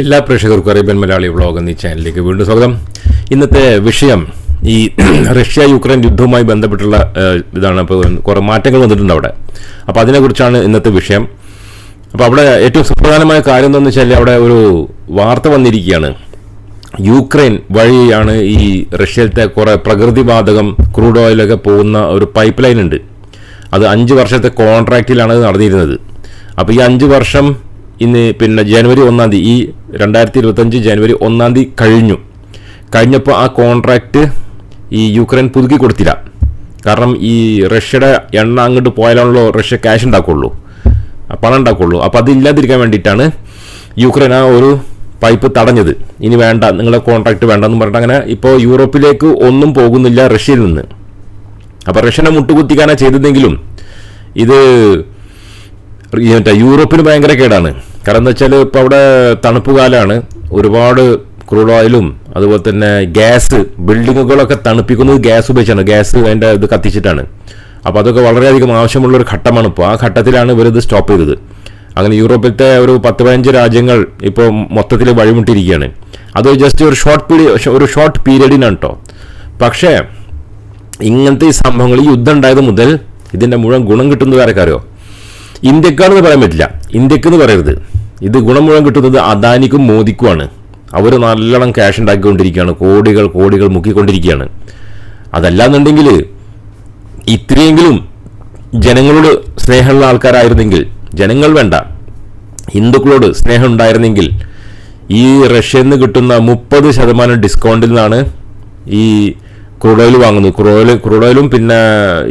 എല്ലാ പ്രേക്ഷകർക്കും Arabian Malayali vlog എന്നീ ചാനലിലേക്ക് വീണ്ടും സ്വാഗതം. ഇന്നത്തെ വിഷയം ഈ റഷ്യ യുക്രൈൻ യുദ്ധവുമായി ബന്ധപ്പെട്ടുള്ള ഇതാണ് അപ്പോൾ കുറേ മാറ്റങ്ങൾ വന്നിട്ടുണ്ട് അവിടെ. അപ്പോൾ അതിനെക്കുറിച്ചാണ് ഇന്നത്തെ വിഷയം. അപ്പോൾ അവിടെ ഏറ്റവും സുപ്രധാനമായ കാര്യം എന്താണെന്ന് വെച്ചാൽ അവിടെ ഒരു വാർത്ത വന്നിരിക്കുകയാണ്. യുക്രൈൻ വഴിയാണ് ഈ റഷ്യയിലത്തെ കുറേ പ്രകൃതിവാതകം ക്രൂഡ് ഓയിലൊക്കെ പോകുന്ന ഒരു പൈപ്പ് ലൈൻ ഉണ്ട്. അത് അഞ്ച് വർഷത്തെ കോൺട്രാക്റ്റിലാണ് നടന്നിരുന്നത്. അപ്പോൾ ഈ അഞ്ച് വർഷം ഇന്ന് പിന്നെ ജനുവരി ഒന്നാം തീയതി ഈ രണ്ടായിരത്തി ഇരുപത്തഞ്ച് ജനുവരി ഒന്നാം തീയതി കഴിഞ്ഞു. കഴിഞ്ഞപ്പോൾ ആ കോൺട്രാക്റ്റ് ഈ യുക്രൈൻ പുതുക്കി കൊടുത്തില്ല. കാരണം ഈ റഷ്യയുടെ എണ്ണ അങ്ങോട്ട് പോയാലാണല്ലോ റഷ്യ ക്യാഷ് ഉണ്ടാക്കുള്ളൂ. പണം ഉണ്ടാക്കുള്ളൂ. അപ്പോൾ അതില്ലാതിരിക്കാൻ വേണ്ടിയിട്ടാണ് യുക്രൈൻ ആ ഒരു പൈപ്പ് തടഞ്ഞത്. ഇനി വേണ്ട നിങ്ങളുടെ കോൺട്രാക്റ്റ് വേണ്ടെന്ന് പറഞ്ഞിട്ട് അങ്ങനെ ഇപ്പോൾ യൂറോപ്പിലേക്ക് ഒന്നും പോകുന്നില്ല റഷ്യയിൽ നിന്ന്. അപ്പോൾ റഷ്യനെ മുട്ടുകുത്തിക്കാനാണ് ചെയ്തതെങ്കിലും ഇത് മറ്റേ യൂറോപ്പിന് ഭയങ്കര കേടാണ്. കാരണം എന്താ വെച്ചാൽ ഇപ്പോൾ അവിടെ തണുപ്പ് കാലമാണ് ഒരുപാട് ക്രൂഡ് ഓയിലും അതുപോലെ തന്നെ ഗ്യാസ് ബിൽഡിങ്ങുകളൊക്കെ തണുപ്പിക്കുന്നത് ഗ്യാസ് ഉപയോഗിച്ചാണ്. ഗ്യാസ് അതിന്റെ ഇത് കത്തിച്ചിട്ടാണ്. അപ്പോൾ അതൊക്കെ വളരെയധികം ആവശ്യമുള്ള ഒരു ഘട്ടമാണ് ഇപ്പോൾ ആ ഘട്ടത്തിലാണ് ഇവരിത് സ്റ്റോപ്പ് ചെയ്തത്. അങ്ങനെ യൂറോപ്പിലത്തെ ഒരു പത്ത് പതിനഞ്ച് രാജ്യങ്ങൾ ഇപ്പോൾ മൊത്തത്തിൽ വഴിമുട്ടിയിരിക്കുകയാണ്. അത് ജസ്റ്റ് ഒരു ഷോർട്ട് പീരിയഡ് ഒരു ഷോർട്ട് പീരീഡിനാണ് കേട്ടോ പക്ഷേ ഇങ്ങനത്തെ ഈ സംഭവങ്ങൾ ഈ യുദ്ധം ഉണ്ടായത് മുതൽ ഇതിന്റെ മുഴുവൻ ഗുണം കിട്ടുന്നത് ആരൊക്കെ ഇന്ത്യക്കാണെന്ന് പറയാൻ പറ്റില്ല. ഇന്ത്യക്കെന്ന് പറയരുത്. ഇത് ഗുണം മുഴുവൻ കിട്ടുന്നത് അദാനിക്കും മോദിക്കുമാണ്. അവർ നല്ലോണം ക്യാഷ് ഉണ്ടാക്കിക്കൊണ്ടിരിക്കുകയാണ്. കോടികൾ കോടികൾ മുക്കിക്കൊണ്ടിരിക്കുകയാണ്. അതല്ലാന്നുണ്ടെങ്കിൽ ഇത്രയെങ്കിലും ജനങ്ങളോട് സ്നേഹമുള്ള ആൾക്കാരായിരുന്നെങ്കിൽ ജനങ്ങൾ വേണ്ട ഹിന്ദുക്കളോട് സ്നേഹം ഉണ്ടായിരുന്നെങ്കിൽ ഈ റഷ്യയിൽ നിന്ന് കിട്ടുന്ന മുപ്പത് ശതമാനം ഡിസ്കൗണ്ടിൽ നിന്നാണ് ഈ ക്രൂഡ് ഓയിൽ വാങ്ങുന്നത് ക്രൂഡ് ഓയിൽ ക്രൂഡ് ഓയിലും പിന്നെ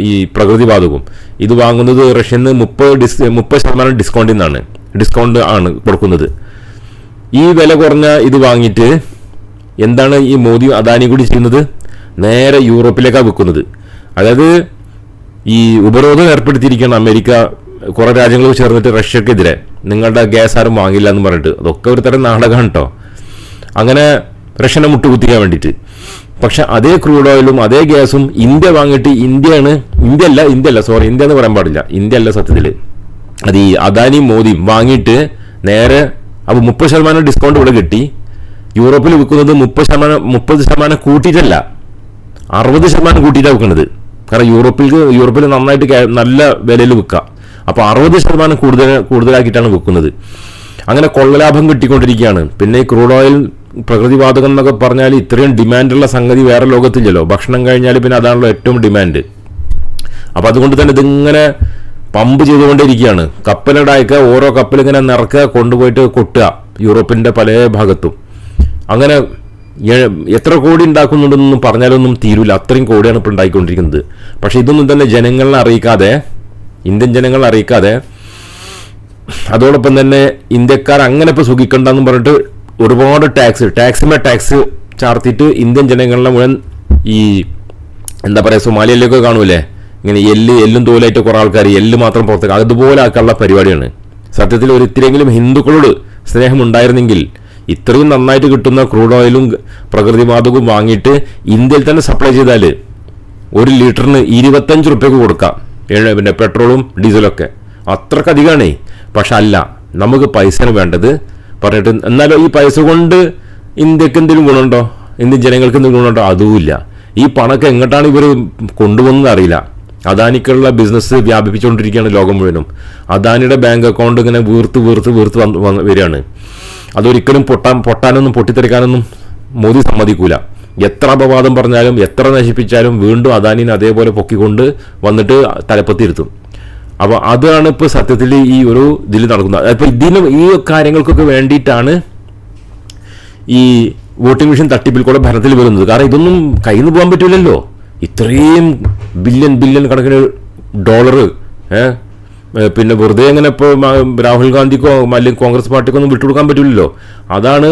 ഈ പ്രകൃതിവാതകവും ഇത് വാങ്ങുന്നത് റഷ്യയിൽ നിന്ന് മുപ്പത് ഡിസ് മുപ്പത് ശതമാനം ഡിസ്കൗണ്ടിൽ നിന്നാണ്. ഡിസ്കൗണ്ട് ആണ് കൊടുക്കുന്നത്. ഈ വില കുറഞ്ഞ ഇത് വാങ്ങിയിട്ട് എന്താണ് ഈ മോദി അദാനി കൂടി ചെയ്യുന്നത്? നേരെ യൂറോപ്പിലേക്കാണ് വിൽക്കുന്നത് അതായത് ഈ ഉപരോധം ഏർപ്പെടുത്തിയിരിക്കുകയാണ് അമേരിക്ക. കുറേ രാജ്യങ്ങൾ ചേർന്നിട്ട് റഷ്യക്കെതിരെ. നിങ്ങളുടെ ഗ്യാസ് ആരും വാങ്ങില്ല എന്ന് പറഞ്ഞിട്ട്. അതൊക്കെ ഒരു തരം നാടകമാണ് കേട്ടോ അങ്ങനെ റഷ്യനെ മുട്ടുകുത്തിക്കാൻ വേണ്ടിയിട്ട്. പക്ഷെ അതേ ക്രൂഡ് ഓയിലും അതേ ഗ്യാസും ഇന്ത്യ വാങ്ങിയിട്ട് ഇന്ത്യയാണ് ഇന്ത്യ അല്ല ഇന്ത്യ അല്ല സോറി ഇന്ത്യ എന്ന് പറയാൻ പാടില്ല. ഇന്ത്യ അല്ല സത്യത്തിൽ അത് ഈ അദാനിയും മോദിയും വാങ്ങിയിട്ട് നേരെ അപ്പോൾ മുപ്പത് ശതമാനം ഡിസ്കൗണ്ട് ഇവിടെ കിട്ടി. യൂറോപ്പിൽ വിൽക്കുന്നത് മുപ്പത് ശതമാനം മുപ്പത് ശതമാനം കൂട്ടിയിട്ടല്ല. അറുപത് ശതമാനം കൂട്ടിയിട്ടാണ് വിൽക്കുന്നത്. കാരണം യൂറോപ്പിൽ യൂറോപ്പിൽ നന്നായിട്ട് നല്ല വിലയിൽ വിൽക്കാം. അപ്പോൾ അറുപത് ശതമാനം കൂടുതൽ കൂടുതലാക്കിയിട്ടാണ് വിൽക്കുന്നത്. അങ്ങനെ കൊള്ളലാഭം കിട്ടിക്കൊണ്ടിരിക്കുകയാണ്. പിന്നെ ക്രൂഡ് ഓയിൽ പ്രകൃതിവാതകം എന്നൊക്കെ പറഞ്ഞാൽ ഇത്രയും ഡിമാൻഡുള്ള സംഗതി വേറെ ലോകത്തില്ലല്ലോ. ഭക്ഷണം കഴിഞ്ഞാൽ പിന്നെ അതാണല്ലോ ഏറ്റവും ഡിമാൻഡ്. അപ്പോൾ അതുകൊണ്ട് തന്നെ ഇതിങ്ങനെ പമ്പ് ചെയ്തുകൊണ്ടിരിക്കുകയാണ്. കപ്പലുണ്ടാക്കുക ഓരോ കപ്പൽ ഇങ്ങനെ നിറക്കുക കൊണ്ടുപോയിട്ട് കൊട്ടുക യൂറോപ്പിന്റെ പല ഭാഗത്തും. അങ്ങനെ എത്ര കോടി ഉണ്ടാക്കുന്നുണ്ടെന്നൊന്നും പറഞ്ഞാലൊന്നും തീരൂല. അത്രയും കോടിയാണ് ഇപ്പോൾ ഉണ്ടായിക്കൊണ്ടിരിക്കുന്നത്. പക്ഷേ ഇതൊന്നും തന്നെ ജനങ്ങളെ അറിയിക്കാതെ ഇന്ത്യൻ ജനങ്ങളെ അറിയിക്കാതെ അതോടൊപ്പം തന്നെ ഇന്ത്യക്കാർ അങ്ങനെ ഇപ്പോൾ സുഖിക്കണ്ടെന്ന് പറഞ്ഞിട്ട് ഒരുപാട് ടാക്സ് ടാക്സിമേ ടാക്സ് ചാർത്തിയിട്ട് ഇന്ത്യൻ ജനങ്ങളുടെ മുഴുവൻ ഈ എന്താ പറയുക സൊമാലിയയിലൊക്കെ കാണൂലേ? ഇങ്ങനെ എല്ല് എല്ലും തോലായിട്ട് കുറേ ആൾക്കാർ എല്ല് മാത്രം പുറത്തേക്ക് അതുപോലെ ആക്കാനുള്ള പരിപാടിയാണ്. സത്യത്തിൽ ഒരു ഇത്തിരിയെങ്കിലും ഹിന്ദുക്കളോട് സ്നേഹം ഉണ്ടായിരുന്നെങ്കിൽ ഇത്രയും നന്നായിട്ട് കിട്ടുന്ന ക്രൂഡ് ഓയിലും പ്രകൃതിവാതകവും വാങ്ങിയിട്ട് ഇന്ത്യയിൽ തന്നെ സപ്ലൈ ചെയ്താൽ ഒരു ലിറ്ററിന് ഇരുപത്തഞ്ച് റുപ്യക്ക് കൊടുക്കാം. പിന്നെ പെട്രോളും ഡീസലൊക്കെ അത്രക്കധികമാണേ പക്ഷെ അല്ല നമുക്ക് പൈസ വേണ്ടത്. പറഞ്ഞിട്ട് എന്നാലും ഈ പൈസ കൊണ്ട് ഇന്ത്യയ്ക്ക് എന്തെങ്കിലും ഗുണമുണ്ടോ? ഇന്ത്യൻ ജനങ്ങൾക്ക് എന്തെങ്കിലും ഗുണമുണ്ടോ? അതുമില്ല. ഈ പണമൊക്കെ എങ്ങോട്ടാണ് ഇവർ കൊണ്ടുപോകുന്നത് അറിയില്ല. അദാനിക്കുള്ള ബിസിനസ് വ്യാപിപ്പിച്ചുകൊണ്ടിരിക്കുകയാണ് ലോകം മുഴുവനും. അദാനിയുടെ ബാങ്ക് അക്കൗണ്ട് ഇങ്ങനെ വീർത്ത് വീർത്ത് വീർത്ത് വന്ന് വന്ന് വരികയാണ്. അതൊരിക്കലും പൊട്ടാൻ പൊട്ടാനൊന്നും പൊട്ടിത്തെറിക്കാനൊന്നും മോദി സമ്മതിക്കൂല. എത്ര അപവാദം പറഞ്ഞാലും എത്ര നശിപ്പിച്ചാലും വീണ്ടും അദാനിനെ അതേപോലെ പൊക്കിക്കൊണ്ട് വന്നിട്ട് തലപ്പത്തിരുത്തും അപ്പോൾ അതാണ് ഇപ്പോൾ സത്യത്തിൽ ഈ ഒരു ഇതിൽ നടക്കുന്നത്. അപ്പോൾ ഇതിന് ഈ കാര്യങ്ങൾക്കൊക്കെ വേണ്ടിയിട്ടാണ് ഈ വോട്ടിംഗ് മെഷീൻ തട്ടിപ്പിൽ കൂടെ ഭരണത്തിൽ വരുന്നത്. കാരണം ഇതൊന്നും കയ്യിൽ നിന്ന് പോകാൻ പറ്റില്ലല്ലോ ഇത്രയും ബില്യൺ ബില്യൺ കണക്കിന് ഡോളർ പിന്നെ വെറുതെ അങ്ങനെ ഇപ്പോൾ രാഹുൽ ഗാന്ധിക്കോ അല്ലെങ്കിൽ കോൺഗ്രസ് പാർട്ടിക്കോ ഒന്നും വിട്ടുകൊടുക്കാൻ പറ്റില്ലല്ലോ അതാണ്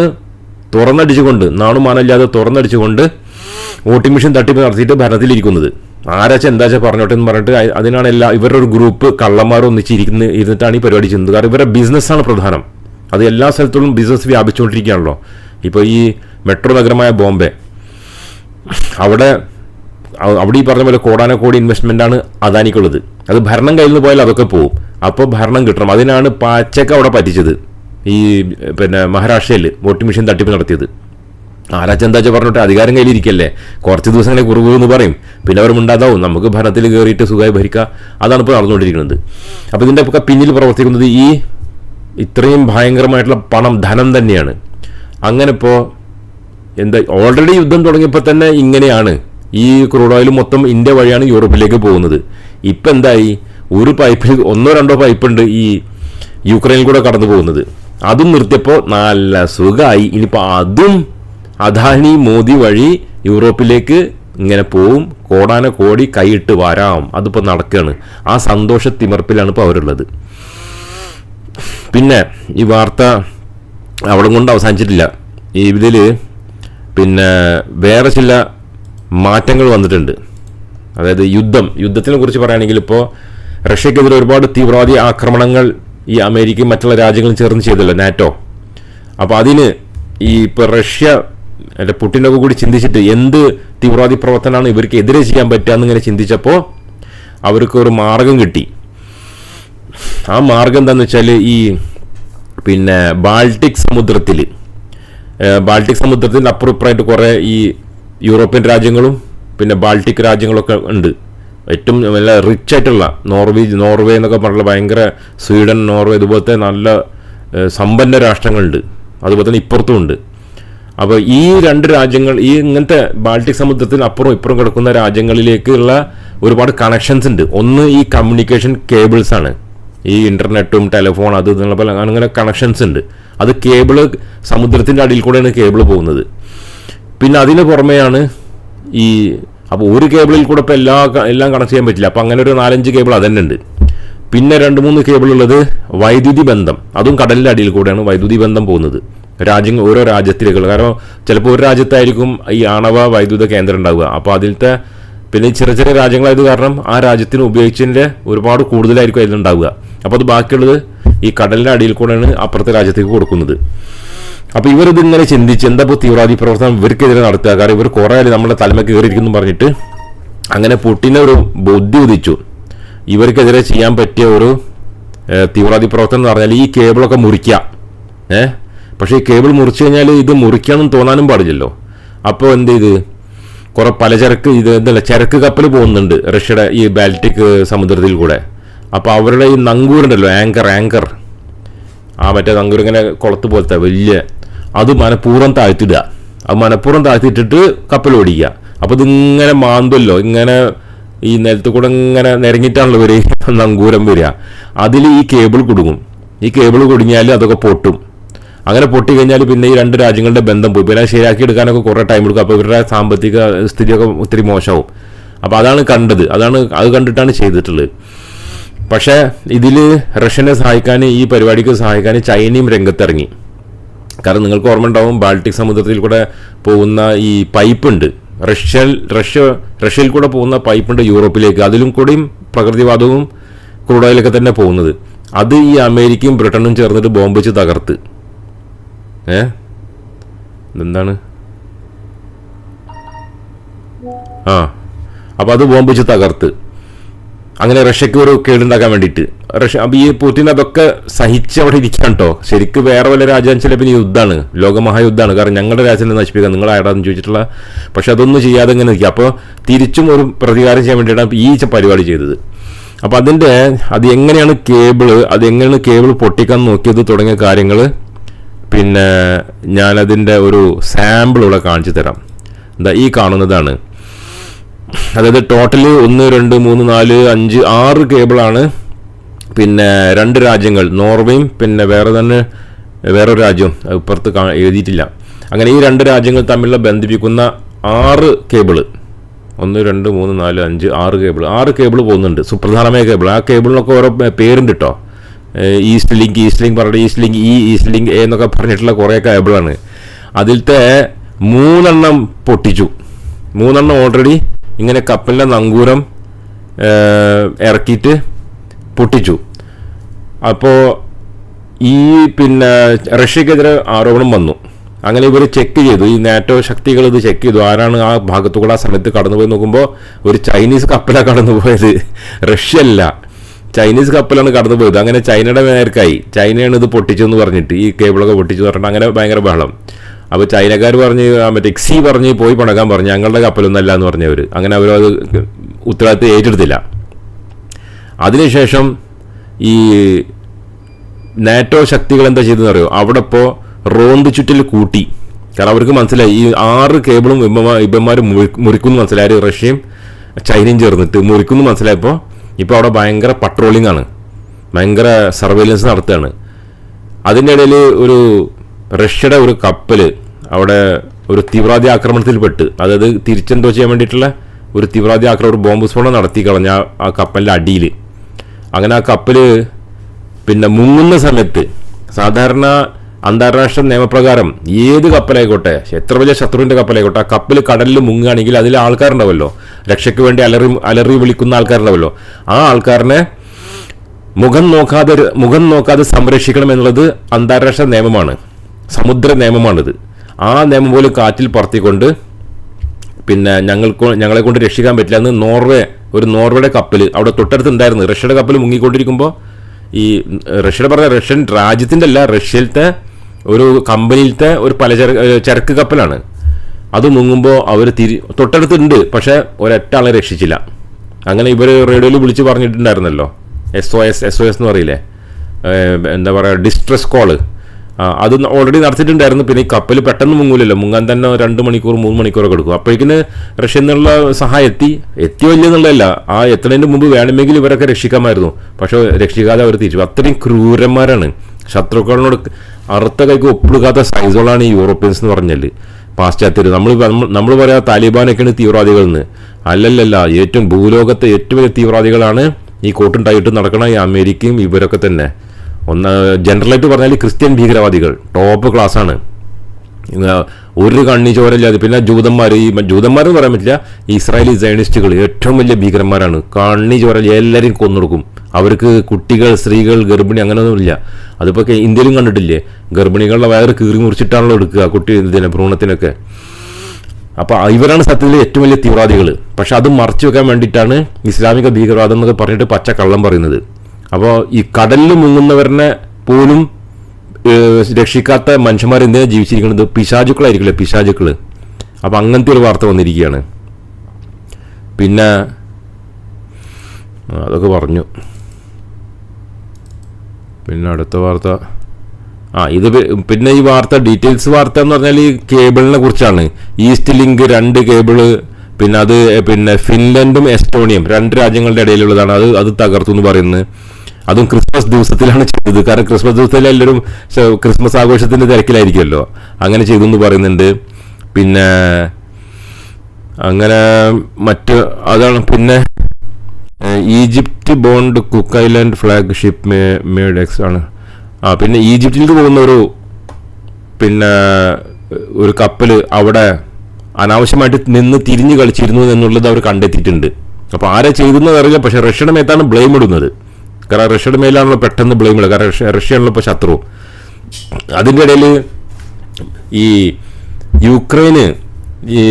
തുറന്നടിച്ചുകൊണ്ട് നാണും മാനമില്ലാതെ തുറന്നടിച്ചുകൊണ്ട് വോട്ടിംഗ് മെഷീൻ തട്ടിപ്പ് നടത്തിയിട്ട് ഭരണത്തിലിരിക്കുന്നത്. ആരാച്ച എന്താച്ചാ പറഞ്ഞോട്ടെ എന്ന് പറഞ്ഞിട്ട് അതിനാണ് എല്ലാ ഇവരുടെ ഒരു ഗ്രൂപ്പ് കള്ളന്മാർ ഒന്നിച്ചിരിക്കുന്ന ഇരുന്നിട്ടാണ് ഈ പരിപാടി ചെയ്യുന്നത്. കാരണം ഇവരുടെ ബിസിനസ്സാണ് പ്രധാനം. അത് എല്ലാ സ്ഥലത്തോളം ബിസിനസ് വ്യാപിച്ചുകൊണ്ടിരിക്കുകയാണല്ലോ. ഇപ്പോൾ ഈ മെട്രോ നഗരമായ ബോംബെ. അവിടെ അവിടെ ഈ പറഞ്ഞ പോലെ കോടാനക്കോടി ഇൻവെസ്റ്റ്മെന്റ് ആണ് അദാനിക്കുള്ളത്. അത് ഭരണം കയ്യിൽ നിന്ന് പോയാൽ അതൊക്കെ പോകും അപ്പോൾ ഭരണം കിട്ടണം. അതിനാണ് പാച്ചക്ക അവിടെ പറ്റിച്ചത്. ഈ പിന്നെ മഹാരാഷ്ട്രയിൽ വോട്ടിംഗ് മെഷീൻ തട്ടിപ്പ് നടത്തിയത്. ആരാച്ചെന്താച്ച പറഞ്ഞിട്ട് അധികാരം കയ്യിലിരിക്കല്ലേ? കുറച്ച് ദിവസങ്ങളെ കുറവ് എന്ന് പറയും. പിന്നെ അവർ മുണ്ടാതാവും. നമുക്ക് ഭരണത്തിൽ കയറിയിട്ട് സുഖമായി ഭരിക്കുക അതാണ് ഇപ്പോൾ നടന്നുകൊണ്ടിരിക്കുന്നത്. അപ്പോൾ ഇതിന്റെ ഒക്കെ പിന്നിൽ പ്രവർത്തിക്കുന്നത് ഈ ഇത്രയും ഭയങ്കരമായിട്ടുള്ള പണം ധനം തന്നെയാണ്. അങ്ങനെ ഇപ്പോൾ എന്താ ഓൾറെഡി യുദ്ധം തുടങ്ങിയപ്പോൾ തന്നെ ഇങ്ങനെയാണ്. ഈ ക്രൂഡ് ഓയിൽ മൊത്തം ഇന്ത്യ വഴിയാണ് യൂറോപ്പിലേക്ക് പോകുന്നത്. ഇപ്പം എന്തായി? ഒരു പൈപ്പിൽ ഒന്നോ രണ്ടോ പൈപ്പുണ്ട് ഈ യുക്രൈനിൽ കൂടെ കടന്നു പോകുന്നത് അതും നിർത്തിയപ്പോൾ നല്ല സുഖമായി. ഇനിയിപ്പോൾ അതും അദാനി മോദി വഴി യൂറോപ്പിലേക്ക് ഇങ്ങനെ പോവും. കോടാന കോടി കൈയിട്ട് വരാം. അതിപ്പോൾ നടക്കുകയാണ് ആ സന്തോഷ തിമർപ്പിലാണ് ഇപ്പോൾ അവരുള്ളത്. പിന്നെ ഈ വാർത്ത അവിടെ കൊണ്ട് അവസാനിച്ചിട്ടില്ല. ഇതിൽ പിന്നെ വേറെ ചില മാറ്റങ്ങൾ വന്നിട്ടുണ്ട്. അതായത് യുദ്ധം. യുദ്ധത്തിനെ കുറിച്ച് പറയുകയാണെങ്കിൽ ഇപ്പോൾ റഷ്യക്കെതിരെ ഒരുപാട് തീവ്രവാദി ആക്രമണങ്ങൾ ഈ അമേരിക്കയും മറ്റുള്ള രാജ്യങ്ങളും ചേർന്ന് ചെയ്തല്ലോ നാറ്റോ. അപ്പോൾ അതിന് ഈ ഇപ്പോൾ റഷ്യ അല്ലെ പുട്ടിന്റെ ഒക്കെ കൂടി ചിന്തിച്ചിട്ട് എന്ത് തീവ്രവാദി പ്രവർത്തനമാണ് ഇവർക്ക് എതിരെ ചെയ്യാൻ പറ്റുക എന്നിങ്ങനെ ചിന്തിച്ചപ്പോൾ അവർക്ക് ഒരു മാർഗം കിട്ടി. ആ മാർഗം എന്താണെന്ന് വെച്ചാൽ ഈ പിന്നെ ബാൾട്ടിക് സമുദ്രത്തിൽ ബാൾട്ടിക് സമുദ്രത്തിൽ അപ്പുറപ്പുറമായിട്ട് കുറേ ഈ യൂറോപ്യൻ രാജ്യങ്ങളും പിന്നെ ബാൾട്ടിക് രാജ്യങ്ങളൊക്കെ ഉണ്ട്. ഏറ്റവും നല്ല റിച്ച് ആയിട്ടുള്ള നോർവേ നോർവേ എന്നൊക്കെ പറഞ്ഞുള്ള ഭയങ്കര സ്വീഡൻ നോർവേ ഇതുപോലത്തെ നല്ല സമ്പന്ന രാഷ്ട്രങ്ങളുണ്ട്. അതുപോലെ തന്നെ ഇപ്പുറത്തും ഉണ്ട്. അപ്പോൾ ഈ രണ്ട് രാജ്യങ്ങൾ ഈ ഇങ്ങനത്തെ ബാൾട്ടിക് സമുദ്രത്തിന് അപ്പുറം ഇപ്പുറം കിടക്കുന്ന രാജ്യങ്ങളിലേക്കുള്ള ഒരുപാട് കണക്ഷൻസ് ഉണ്ട്. ഒന്ന് ഈ കമ്മ്യൂണിക്കേഷൻ കേബിൾസ് ആണ്. ഈ ഇന്റർനെറ്റും ടെലിഫോൺ അത് ഇതുള്ള പല അങ്ങനെ കണക്ഷൻസ് ഉണ്ട്. അത് കേബിൾ സമുദ്രത്തിന്റെ അടിയിൽ കൂടെയാണ് കേബിൾ പോകുന്നത്. പിന്നെ അതിന് പുറമെയാണ് ഈ അപ്പോൾ ഒരു കേബിളിൽ കൂടെ ഇപ്പോൾ എല്ലാ എല്ലാം കണക്ട് ചെയ്യാൻ പറ്റില്ല. അപ്പോൾ അങ്ങനെ ഒരു നാലഞ്ച് കേബിൾ അതന്നെ ഉണ്ട്. പിന്നെ രണ്ട് മൂന്ന് കേബിൾ ഉള്ളത് വൈദ്യുതി ബന്ധം. അതും കടലിന്റെ അടിയിൽ കൂടെയാണ് വൈദ്യുതി ബന്ധം പോകുന്നത്. രാജ്യങ്ങൾ ഓരോ രാജ്യത്തിലേക്കുള്ള. കാരണം ചിലപ്പോൾ ഒരു രാജ്യത്തായിരിക്കും ഈ ആണവ വൈദ്യുത കേന്ദ്രം ഉണ്ടാവുക. അപ്പോൾ അതിലത്തെ പിന്നെ ചെറിയ ചെറിയ രാജ്യങ്ങളായത് കാരണം ആ രാജ്യത്തിന് ഉപയോഗിച്ചതിന്റെ ഒരുപാട് കൂടുതലായിരിക്കും അതിലുണ്ടാവുക അപ്പോൾ അത് ബാക്കിയുള്ളത് ഈ കടലിന്റെ അടിയിൽ കൂടെയാണ് അപ്പുറത്തെ രാജ്യത്തേക്ക് കൊടുക്കുന്നത്. അപ്പൊ ഇവരിത് ഇങ്ങനെ ചിന്തിച്ച് എന്താ ഇപ്പോൾ തീവ്രവാദി പ്രവർത്തനം ഇവർക്കെതിരെ നടത്തുക? കാരണം ഇവർ കുറേ ആയി നമ്മുടെ തലമ കയറിയിരിക്കുന്നു പറഞ്ഞിട്ട് അങ്ങനെ പുട്ടിനെ ഒരു ബുദ്ധി ഉദിച്ചു. ഇവർക്കെതിരെ ചെയ്യാൻ പറ്റിയ ഒരു തീവ്രവാദി പ്രവർത്തനം എന്ന് പറഞ്ഞാൽ ഈ കേബിളൊക്കെ മുറിക്കുക. ഏഹ് പക്ഷേ ഈ കേബിൾ മുറിച്ചു കഴിഞ്ഞാൽ ഇത് മുറിക്കാനും തോന്നാനും പാടില്ലല്ലോ. അപ്പോൾ എന്ത് ചെയ്ത്? കുറേ പലചരക്ക് ഇത് എന്തല്ല ചരക്ക് കപ്പൽ പോകുന്നുണ്ട് റഷ്യയുടെ ഈ ബാൽറ്റിക് സമുദ്രത്തിൽ കൂടെ. അപ്പോൾ അവരുടെ ഈ നങ്കൂരുണ്ടല്ലോ ആങ്കർ ആങ്കർ. ആ മറ്റേ നങ്കൂർ ഇങ്ങനെ കുളത്ത് പോലത്തെ വലിയ അത് മനഃപൂർവം താഴ്ത്തിടുക. അത് മനഃപൂർവം താഴ്ത്തിയിട്ടിട്ട് കപ്പൽ ഓടിക്കുക. അപ്പോൾ ഇതിങ്ങനെ മാന്തല്ലോ ഇങ്ങനെ ഈ നിലത്ത് കൂടെ ഇങ്ങനെ നിരങ്ങിയിട്ടാണല്ലോ ഇവർ നങ്കൂരം വരിക. അതിൽ ഈ കേബിൾ കുടുങ്ങും. ഈ കേബിൾ കുടുങ്ങിയാൽ അതൊക്കെ പൊട്ടും. അങ്ങനെ പൊട്ടിക്കഴിഞ്ഞാൽ പിന്നെ ഈ രണ്ട് രാജ്യങ്ങളുടെ ബന്ധം പോയി. പിന്നെ ശരിയാക്കി എടുക്കാനൊക്കെ കുറേ ടൈം എടുക്കും. അപ്പോൾ ഇവരുടെ സാമ്പത്തിക സ്ഥിതിയൊക്കെ ഒത്തിരി മോശമാവും. അപ്പോൾ അതാണ് കണ്ടത്. അതാണ് അത് കണ്ടിട്ടാണ് ചെയ്തിട്ടുള്ളത്. പക്ഷേ ഇതിൽ റഷ്യനെ സഹായിക്കാൻ ഈ പരിപാടിക്ക് സഹായിക്കാൻ ചൈനയും രംഗത്തിറങ്ങി. കാരണം നിങ്ങൾക്ക് ഓർമ്മ ഉണ്ടാവും ബാൾട്ടിക് സമുദ്രത്തിൽ കൂടെ പോകുന്ന ഈ പൈപ്പ് ഉണ്ട്. റഷ്യ റഷ്യ റഷ്യയിൽ കൂടെ പോകുന്ന പൈപ്പ് ഉണ്ട് യൂറോപ്പിലേക്ക്. അതിലും കൂടിയും പ്രകൃതിവാദവും ക്രൂഡ് തന്നെ പോകുന്നത്. അത് ഈ അമേരിക്കയും ബ്രിട്ടനും ചേർന്നിട്ട് ബോംബ് വെച്ച് തകർത്ത്. ഏ? എന്താണ് ആ. അപ്പോൾ അത് ബോംബിച്ച് തകർത്ത്. അങ്ങനെ റഷ്യക്ക് ഒരു കേടുണ്ടാക്കാൻ വേണ്ടിയിട്ട്. റഷ്യ അപ്പോൾ ഈ പുടിൻ അതൊക്കെ സഹിച്ച് അവിടെ ഇരിക്കാൻ കേട്ടോ ശരിക്കും വേറെ വല്ല രാജ്യം ചിലപ്പോൾ യുദ്ധമാണ്. ലോകമഹായുദ്ധമാണ്. കാരണം ഞങ്ങളുടെ രാജ്യത്തെ നശിപ്പിക്കുക നിങ്ങൾ ആരാന്ന് ചോദിച്ചിട്ടുള്ള പക്ഷെ അതൊന്നും ചെയ്യാതെ ഇങ്ങനെ നിൽക്കുക. അപ്പോൾ തിരിച്ചും ഒരു പ്രതികാരം ചെയ്യാൻ വേണ്ടിയിട്ടാണ് ഈ പരിപാടി ചെയ്തത്. അപ്പോൾ അതിന്റെ അത് എങ്ങനെയാണ് കേബിൾ അത് എങ്ങനെയാണ് കേബിൾ പൊട്ടിക്കാൻ നോക്കിയത് തുടങ്ങിയ കാര്യങ്ങൾ പിന്നെ ഞാനതിന്റെ ഒരു സാമ്പിൾ ഇവിടെ കാണിച്ചു തരാം എന്താ ഈ കാണുന്നതാണ്. അതായത് ടോട്ടൽ ഒന്ന് രണ്ട് മൂന്ന് നാല് അഞ്ച് ആറ് കേബിളാണ്. പിന്നെ രണ്ട് രാജ്യങ്ങൾ നോർവേയും പിന്നെ വേറെ തന്നെ വേറൊരു രാജ്യവും ഇപ്പുറത്ത് എഴുതിയിട്ടില്ല. അങ്ങനെ ഈ രണ്ട് രാജ്യങ്ങൾ തമ്മിലുള്ള ബന്ധിപ്പിക്കുന്ന ആറ് കേബിൾ. ഒന്ന് രണ്ട് മൂന്ന് നാല് അഞ്ച് ആറ് കേബിൾ ആറ് കേബിൾ പോകുന്നുണ്ട്. സുപ്രധാനമായ കേബിൾ ആ കേബിളിനൊക്കെ ഓരോ പേരുണ്ട് കേട്ടോ ഈസ്റ്റ് ലിങ്ക് ഈസ്റ്റ് ലിങ്ക് പറഞ്ഞിട്ട് ഈസ്റ്റ് ലിങ്ക് ഈ ഈസ്റ്റ് ലിങ്ക് എന്നൊക്കെ പറഞ്ഞിട്ടുള്ള കുറേ കേബിളാണ് അതിലത്തെ മൂന്നെണ്ണം പൊട്ടിച്ചു. മൂന്നെണ്ണം ഓൾറെഡി ഇങ്ങനെ കപ്പലിന്റെ നങ്കൂരം ഇറക്കിയിട്ട് പൊട്ടിച്ചു. അപ്പോൾ ഈ പിന്നെ റഷ്യക്കെതിരെ ആരോപണം വന്നു. അങ്ങനെ ഇവർ ചെക്ക് ചെയ്തു. ഈ നാറ്റോ ശക്തികൾ ഇത് ചെക്ക് ചെയ്തു. ആരാണ് ആ ഭാഗത്തുകൂടെ ആ സമയത്ത് കടന്നുപോയി നോക്കുമ്പോൾ ഒരു ചൈനീസ് കപ്പലാണ് കടന്നുപോയത്. റഷ്യ അല്ല. ചൈനീസ് കപ്പലാണ് കടന്നു പോയത്. അങ്ങനെ ചൈനയുടെ നേർക്കായി ചൈനയാണ് ഇത് പൊട്ടിച്ചെന്ന് പറഞ്ഞിട്ട് ഈ കേബിളൊക്കെ പൊട്ടിച്ചു പറഞ്ഞിട്ട് അങ്ങനെ ഭയങ്കര ബഹളം. അപ്പോൾ ചൈനക്കാർ പറഞ്ഞ് മറ്റേ എക്സി പറഞ്ഞ് പോയി പണക്കാൻ പറഞ്ഞു. ഞങ്ങളുടെ കപ്പലൊന്നല്ല എന്ന് പറഞ്ഞവർ അങ്ങനെ അവരത് ഉത്തരവാദിത്തം ഏറ്റെടുത്തില്ല. അതിനുശേഷം ഈ നാറ്റോ ശക്തികൾ എന്താ ചെയ്തതെന്ന് അറിയോ? അവിടെ ഇപ്പോൾ റോന്ത് ചുറ്റിൽ കൂട്ടി. കാരണം അവർക്ക് മനസ്സിലായി. ഈ ആറ് കേബിളും ഇബന്മാർ മുറിക്കുന്നു മനസ്സിലായി. റഷ്യയും ചൈനയും ചേർന്നിട്ട് മുറിക്കുന്നു മനസ്സിലായപ്പോൾ ഇപ്പോൾ അവിടെ ഭയങ്കര പട്രോളിംഗ് ആണ്. ഭയങ്കര സർവൈലൻസ് നടത്തുകയാണ്. അതിന്റെ ഇടയിൽ ഒരു റഷ്യയുടെ ഒരു കപ്പൽ അവിടെ ഒരു തീവ്രവാദി ആക്രമണത്തിൽ പെട്ട്. അതായത് തിരിച്ചെന്തോ ചെയ്യാൻ വേണ്ടിയിട്ടുള്ള ഒരു തീവ്രവാദി ആക്രമണം ഒരു ബോംബ് സ്ഫോടനം നടത്തി കളഞ്ഞ ആ- കപ്പലിന്റെ അടിയിൽ അങ്ങനെ ആ കപ്പൽ പിന്നെ മുങ്ങുന്ന സമയത്ത് സാധാരണ അന്താരാഷ്ട്ര നിയമപ്രകാരം ഏത് കപ്പലായിക്കോട്ടെ എത്ര വലിയ ശത്രുവിന്റെ കപ്പലായിക്കോട്ടെ ആ കപ്പൽ കടലിൽ മുങ്ങുകയാണെങ്കിൽ അതിൽ ആൾക്കാരുണ്ടാവല്ലോ. രക്ഷയ്ക്ക് വേണ്ടി അലറി അലറി വിളിക്കുന്ന ആൾക്കാരുണ്ടാവല്ലോ. ആ ആൾക്കാരനെ മുഖം നോക്കാതെ മുഖം നോക്കാതെ സംരക്ഷിക്കണം എന്നുള്ളത് അന്താരാഷ്ട്ര നിയമമാണ്. സമുദ്ര നിയമമാണിത്. ആ നിയമം പോലും കാറ്റിൽ പറത്തിക്കൊണ്ട് പിന്നെ ഞങ്ങൾക്ക് ഞങ്ങളെ കൊണ്ട് രക്ഷിക്കാൻ പറ്റില്ല എന്ന് നോർവേ ഒരു നോർവേയുടെ കപ്പൽ അവിടെ തൊട്ടടുത്ത് ഉണ്ടായിരുന്നു റഷ്യയുടെ കപ്പൽ മുങ്ങിക്കൊണ്ടിരിക്കുമ്പോൾ ഈ റഷ്യയുടെ പറഞ്ഞ റഷ്യൻ രാജ്യത്തിന്റെ അല്ല റഷ്യയിലത്തെ ഒരു കമ്പനിയിലത്തെ ഒരു പലചരക്ക് ചരക്ക് കപ്പലാണ്. അത് മുങ്ങുമ്പോൾ അവർ തിരി തൊട്ടടുത്തുണ്ട് പക്ഷേ ഒരൊറ്റ ആളെ രക്ഷിച്ചില്ല. അങ്ങനെ ഇവർ റേഡിയോയിൽ വിളിച്ച് പറഞ്ഞിട്ടുണ്ടായിരുന്നല്ലോ. S O S S O S എന്ന് പറയില്ലേ? എന്താ പറയുക ഡിസ്ട്രസ് കോൾ അത് ഓൾറെഡി നടത്തിയിട്ടുണ്ടായിരുന്നു. പിന്നെ ഈ കപ്പൽ പെട്ടെന്ന് മുങ്ങൂലല്ലോ. മുങ്ങാൻ തന്നെ രണ്ട് മണിക്കൂർ മൂന്ന് മണിക്കൂറൊക്കെ എടുക്കും. അപ്പോഴേക്കിന് റഷ്യയിൽ നിന്നുള്ള സഹായം എത്തി. എത്തി വലിയ എന്നുള്ളതല്ല. ആ എത്തുന്നതിന് മുമ്പ് വേണമെങ്കിൽ ഇവരൊക്കെ രക്ഷിക്കാമായിരുന്നു. പക്ഷേ രക്ഷിക്കാതെ അവർ തിരിച്ചു. അത്രയും ക്രൂരന്മാരാണ്. ശത്രുക്കളോട് അറുത്ത കൈക്ക് ഒപ്പിടുക്കാത്ത സൈസുകളാണ് ഈ യൂറോപ്യൻസ് എന്ന് പറഞ്ഞാൽ പാശ്ചാത്യർ നമ്മൾ നമ്മൾ പറയാ താലിബാനൊക്കെയാണ് തീവ്രവാദികൾ എന്ന് അല്ലല്ലല്ല ഏറ്റവും ഭൂലോകത്തെ ഏറ്റവും വലിയ തീവ്രവാദികളാണ് ഈ കൂട്ടുണ്ടായിട്ട് നടക്കണ ഈ അമേരിക്കയും ഇവരൊക്കെ തന്നെ. ഒന്ന് ജനറലായിട്ട് പറഞ്ഞാൽ ക്രിസ്ത്യൻ ഭീകരവാദികൾ. ടോപ്പ് ക്ലാസ് ആണ് ഒരു കണ്ണി ചോരയില്ലാതെ. പിന്നെ ജൂതന്മാർ ഈ ജൂതന്മാരെന്ന് പറയാൻ പറ്റില്ല ഇസ്രായേലി സൈനിസ്റ്റുകൾ ഏറ്റവും വലിയ ഭീകരന്മാരാണ്. കണ്ണി ചോര എല്ലാവരെയും കൊന്നൊടുക്കും. അവർക്ക് കുട്ടികൾ സ്ത്രീകൾ ഗർഭിണി അങ്ങനെയൊന്നുമില്ല അതിപ്പോൾ ഇന്ത്യയിലും കണ്ടിട്ടില്ലേ? ഗർഭിണികളുടെ വയറ് കീറി മുറിച്ചിട്ടാണല്ലോ എടുക്കുക കുട്ടി ഇതിനെ ഭ്രൂണത്തിനൊക്കെ. അപ്പോൾ ഇവരാണ് സത്യത്തിൽ ഏറ്റവും വലിയ തീവ്രവാദികൾ പക്ഷെ അത് മറച്ചു വെക്കാൻ വേണ്ടിയിട്ടാണ് ഇസ്ലാമിക ഭീകരവാദം എന്നൊക്കെ പറഞ്ഞിട്ട് പച്ച കള്ളം പറയുന്നത്. അപ്പോൾ ഈ കടലിൽ മുങ്ങുന്നവരനെ പോലും രക്ഷിക്കാത്ത മനുഷ്യന്മാർ എന്തിനാണ് ജീവിച്ചിരിക്കുന്നത്? പിശാചുക്കളായിരിക്കില്ലേ പിശാചുക്കൾ അപ്പോൾ അങ്ങനത്തെ ഒരു വാർത്ത വന്നിരിക്കുകയാണ്. പിന്നെ അതൊക്കെ പറഞ്ഞു. പിന്നെ അടുത്ത വാർത്ത. ആ ഇത് പിന്നെ ഈ വാർത്ത ഡീറ്റെയിൽസ് വാർത്ത എന്ന് പറഞ്ഞാൽ ഈ കേബിളിനെ കുറിച്ചാണ്. ഈസ്റ്റ് ലിങ്ക് രണ്ട് കേബിൾ പിന്നെ അത് പിന്നെ ഫിൻലൻഡും എസ്റ്റോണിയും രണ്ട് രാജ്യങ്ങളുടെ ഇടയിലുള്ളതാണ്. അത് അത് തകർത്തു എന്ന് പറയുന്നത് അതും ക്രിസ്മസ് ദിവസത്തിലാണ് ചെയ്തത്. കാരണം ക്രിസ്മസ് ദിവസത്തിൽ എല്ലാവരും ക്രിസ്മസ് ആഘോഷത്തിന്റെ തിരക്കിലായിരിക്കുമല്ലോ അങ്ങനെ ചെയ്തു എന്ന് പറയുന്നുണ്ട്. പിന്നെ അങ്ങനെ മറ്റ് അതാണ്. പിന്നെ Egypt bond Cook Island flag ship made X ആണ്. ആ പിന്നെ ഈജിപ്തിലേക്ക് പോകുന്ന ഒരു പിന്നെ ഒരു കപ്പൽ അവിടെ അനാവശ്യമായിട്ട് നിന്ന് തിരിഞ്ഞു കളിച്ചിരുന്നു എന്നുള്ളത് അവർ കണ്ടെത്തിയിട്ടുണ്ട്. അപ്പോൾ ആരെ ചെയ്തെന്ന് അറിയില്ല. പക്ഷേ റഷ്യയുടെ മേത്താണ് ബ്ലെയിം ഇടുന്നത്. കാരണം റഷ്യയുടെ മേലാണല്ലോ പെട്ടെന്ന് ബ്ലെയിം ഇടുക. കാരണം റഷ്യ റഷ്യയാണല്ലോ ഇപ്പോൾ ശത്രു. അതിന്റെ ഇടയിൽ ഈ യുക്രൈന് ഈ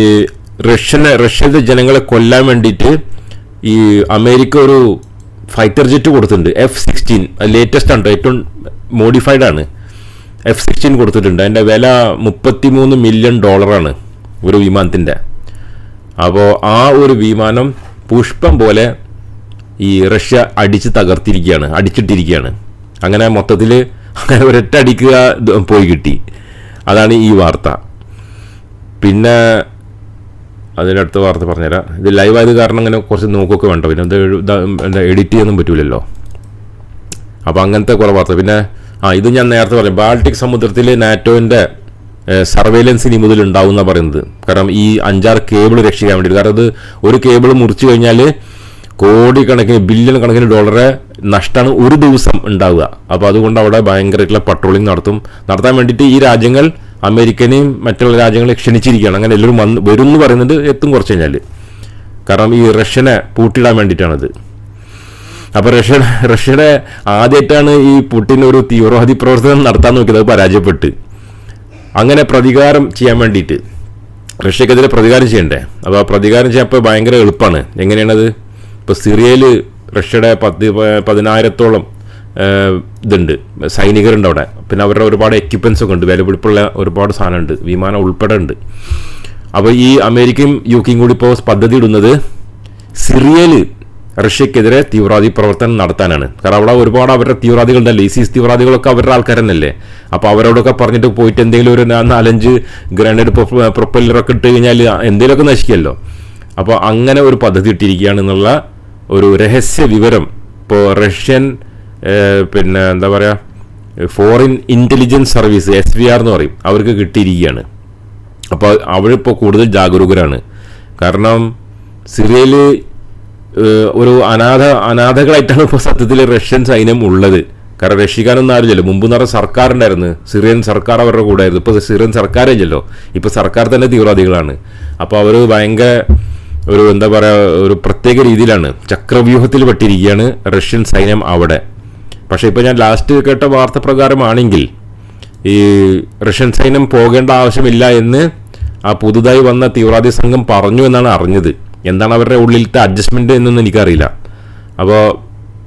റഷ്യനെ റഷ്യയുടെ ജനങ്ങളെ കൊല്ലാൻ വേണ്ടിയിട്ട് ഈ അമേരിക്ക ഒരു ഫൈറ്റർ ജെറ്റ് കൊടുത്തിട്ടുണ്ട്. എഫ് സിക്സ്റ്റീൻ ലേറ്റസ്റ്റ് ആണ് ഏറ്റവും മോഡിഫൈഡ് ആണ്. എഫ് സിക്സ്റ്റീൻ കൊടുത്തിട്ടുണ്ട്. അതിന്റെ വില മുപ്പത്തി മൂന്ന് മില്യൺ ഡോളറാണ് ഒരു വിമാനത്തിന്റെ അപ്പോൾ ആ ഒരു വിമാനം പുഷ്പം പോലെ ഈ റഷ്യ അടിച്ച് തകർത്തിരിക്കുകയാണ് അടിച്ചിട്ടിരിക്കുകയാണ്. അങ്ങനെ മൊത്തത്തിൽ അങ്ങനെ ഒരൊറ്റ അടിക്കുക പോയി കിട്ടി. അതാണ് ഈ വാർത്ത. പിന്നെ അതിനടുത്ത വാർത്ത പറഞ്ഞുതരാം. ഇത് ലൈവ് ആയത് കാരണം അങ്ങനെ കുറച്ച് നോക്കൊക്കെ വേണ്ട? പിന്നെ ഇത് എന്താ എഡിറ്റ് ചെയ്യാനൊന്നും പറ്റൂലല്ലോ. അപ്പോൾ അങ്ങനത്തെ കുറേ വാർത്ത. പിന്നെ ആ ഇത് ഞാൻ നേരത്തെ പറഞ്ഞു. ബാൾട്ടിക് സമുദ്രത്തിൽ നാറ്റോന്റെ സർവേലൻസ് ഇനി മുതൽ ഉണ്ടാവും എന്നാണ് പറയുന്നത്. കാരണം ഈ അഞ്ചാറ് കേബിൾ രക്ഷിക്കാൻ വേണ്ടി കാരണം അത് ഒരു കേബിൾ മുറിച്ചു കഴിഞ്ഞാൽ കോടിക്കണക്കിന് ബില്യൺ കണക്കിന് ഡോളറെ നഷ്ടമാണ് ഒരു ദിവസം ഉണ്ടാവുക. അപ്പോൾ അതുകൊണ്ട് അവിടെ ഭയങ്കരമായിട്ടുള്ള പട്രോളിംഗ് നടത്തും. നടത്താൻ വേണ്ടിയിട്ട് ഈ രാജ്യങ്ങൾ അമേരിക്കനെയും മറ്റുള്ള രാജ്യങ്ങളെ ക്ഷണിച്ചിരിക്കുകയാണ്. അങ്ങനെ എല്ലാവരും വന്ന് വരും എന്ന് പറയുന്നുണ്ട് എത്തും കുറച്ച് കഴിഞ്ഞാൽ കാരണം ഈ റഷ്യനെ പൂട്ടിയിടാൻ വേണ്ടിയിട്ടാണത്. അപ്പോൾ റഷ്യ റഷ്യയുടെ ആദ്യമായിട്ടാണ് ഈ പുടിൻ ഒരു തീവ്രവാദി പ്രവർത്തനം നടത്താൻ നോക്കിയത്. അത് പരാജയപ്പെട്ട്. അങ്ങനെ പ്രതികാരം ചെയ്യാൻ വേണ്ടിയിട്ട്. റഷ്യക്കെതിരെ പ്രതികാരം ചെയ്യണ്ടേ? അപ്പോൾ ആ പ്രതികാരം ചെയ്യാൻ ഇപ്പോൾ ഭയങ്കര എളുപ്പമാണ് എങ്ങനെയാണത്? ഇപ്പോൾ സിറിയയിൽ റഷ്യയുടെ പത്ത് പതിനായിരത്തോളം ഇതുണ്ട്. സൈനികരുണ്ട് അവിടെ. പിന്നെ അവരുടെ ഒരുപാട് എക്യുപ്മെൻസ് ഒക്കെ ഉണ്ട്. വിലപിടിപ്പുള്ള ഒരുപാട് സാധനമുണ്ട് വിമാനം ഉൾപ്പെടെ ഉണ്ട്. അപ്പോൾ ഈ അമേരിക്കയും യു കെയും കൂടി ഇപ്പോൾ പദ്ധതി ഇടുന്നത് സിറിയയിൽ റഷ്യക്കെതിരെ തീവ്രവാദി പ്രവർത്തനം നടത്താനാണ്. കാരണം അവിടെ ഒരുപാട് അവരുടെ തീവ്രവാദികളുണ്ടല്ലോ. ഇസിസ് തീവ്രവാദികളൊക്കെ അവരുടെ ആൾക്കാർ തന്നെയല്ലേ അപ്പോൾ അവരോടൊക്കെ പറഞ്ഞിട്ട് പോയിട്ട് എന്തെങ്കിലും ഒരു നാലഞ്ച് ഗ്രനേഡ് പ്രൊപ്പല്ലറൊക്കെ ഇട്ട് കഴിഞ്ഞാൽ എന്തെങ്കിലുമൊക്കെ നശിക്കുമല്ലോ അപ്പോൾ അങ്ങനെ ഒരു പദ്ധതി ഇട്ടിരിക്കുകയാണ് എന്നുള്ള ഒരു രഹസ്യ വിവരം ഇപ്പോൾ റഷ്യൻ പിന്നെ എന്താ പറയുക foreign intelligence service S V R എന്ന് പറയും. അവർക്ക് കിട്ടിയിരിക്കുകയാണ്. അപ്പോൾ അവരിപ്പോൾ കൂടുതൽ ജാഗരൂകരാണ്. കാരണം സിറിയയിൽ ഒരു അനാഥ അനാഥകളായിട്ടാണ് ഇപ്പോൾ സത്യത്തിൽ റഷ്യൻ സൈന്യം ഉള്ളത്. കാരണം രക്ഷിക്കാനൊന്നും ആരുമില്ലല്ലോ. മുമ്പ് പറഞ്ഞാൽ സർക്കാർ സിറിയൻ സർക്കാർ അവരുടെ കൂടെ ആയിരുന്നു ഇപ്പോൾ സിറിയൻ സർക്കാർ ഇല്ലല്ലോ ഇപ്പോൾ സർക്കാർ തന്നെ തീവ്രവാദികളാണ്. അപ്പോൾ അവർ ഭയങ്കര ഒരു എന്താ പറയുക ഒരു പ്രത്യേക രീതിയിലാണ്. ചക്രവ്യൂഹത്തിൽ പെട്ടിരിക്കുകയാണ് റഷ്യൻ സൈന്യം അവിടെ. പക്ഷേ ഇപ്പോൾ ഞാൻ ലാസ്റ്റ് കേട്ട വാർത്ത പ്രകാരമാണെങ്കിൽ ഈ റഷ്യൻ സൈന്യം പോകേണ്ട ആവശ്യമില്ല എന്ന് ആ പുതുതായി വന്ന തീവ്രവാദി സംഘം പറഞ്ഞു എന്നാണ് അറിഞ്ഞത്. എന്താണ് അവരുടെ ഉള്ളിലത്തെ അഡ്ജസ്റ്റ്മെന്റ് എന്നൊന്നും എനിക്കറിയില്ല. അപ്പോൾ